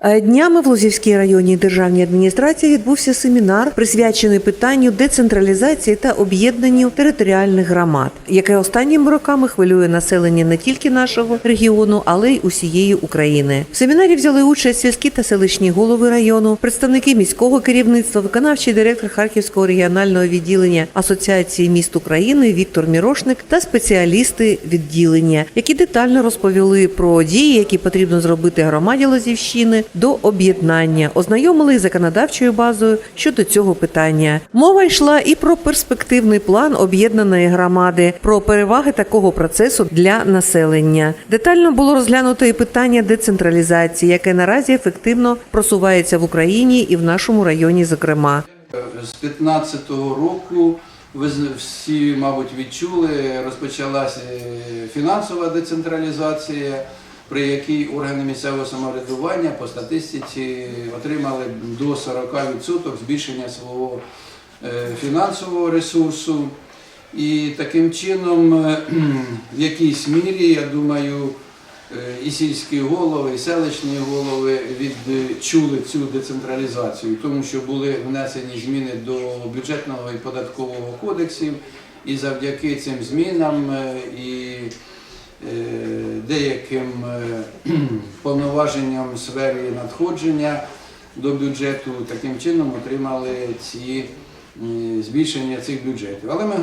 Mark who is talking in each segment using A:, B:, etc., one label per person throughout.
A: Е, Днями в Лозівській районній державній адміністрації відбувся семінар, присвячений питанню децентралізації та об'єднанню територіальних громад, яке останніми роками хвилює населення не тільки нашого регіону, але й усієї України. В семінарі взяли участь сільські та селищні голови району, представники міського керівництва, виконавчий директор Харківського регіонального відділення Асоціації міст України Віктор Мірошник та спеціалісти відділення, які детально розповіли про дії, які потрібно зробити громаді Лозівщини до об'єднання, ознайомили із законодавчою базою щодо цього питання. Мова йшла і про перспективний план об'єднаної громади, про переваги такого процесу для населення. Детально було розглянуто і питання децентралізації, яке наразі ефективно просувається в Україні і в нашому районі, зокрема.
B: З 15-го року ви всі, мабуть, відчули, розпочалася е, фінансова децентралізація, при якій органи місцевого самоврядування по статистиці отримали до 40% збільшення свого е, фінансового ресурсу. І таким чином, е, в якійсь мірі, я думаю, Е, і сільські голови, і селищні голови відчули цю децентралізацію, тому що були внесені зміни до бюджетного і податкового кодексів, і завдяки цим змінам і деяким е, повноваженням сфері надходження до бюджету таким чином отримали ці е, збільшення цих бюджетів. Але ми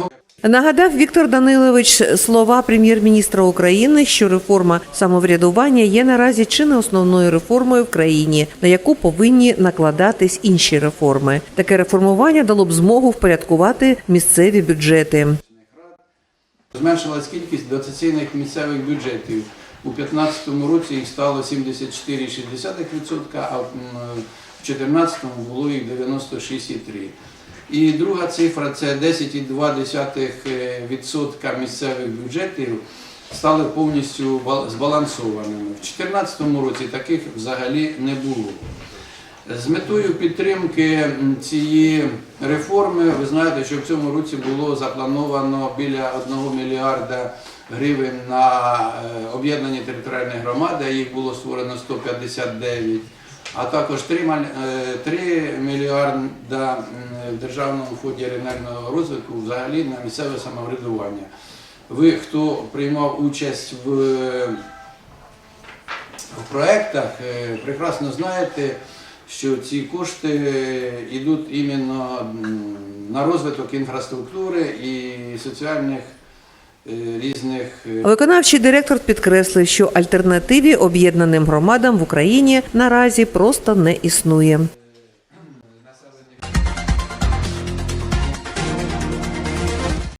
A: Нагадав Віктор Данилович слова прем'єр-міністра України, що реформа самоврядування є наразі чи не основною реформою в країні, на яку повинні накладатись інші реформи. Таке реформування дало б змогу впорядкувати місцеві бюджети.
B: Зменшилась кількість дотаційних місцевих бюджетів. У 2015 році їх стало 74,6%, а в 2014 було їх 96,3%. І друга цифра це 10,2% місцевих бюджетів стали повністю бал- збалансованими. В 2014 році таких взагалі не було. З метою підтримки цієї реформи, ви знаєте, що в цьому році було заплановано біля 1 мільярда гривень на е, об'єднані територіальні громади, їх було створено 159, а також 3, маль- е, 3 мільярда в Державному фонді регіонального розвитку взагалі на місцеве самоврядування. Ви, хто приймав участь в в проєктах е, прекрасно знаєте, що ці кошти йдуть іменно на розвиток інфраструктури і соціальних е, різних е,
A: Виконавчий директор підкреслив, що альтернативі об'єднаним громадам в Україні наразі просто не існує.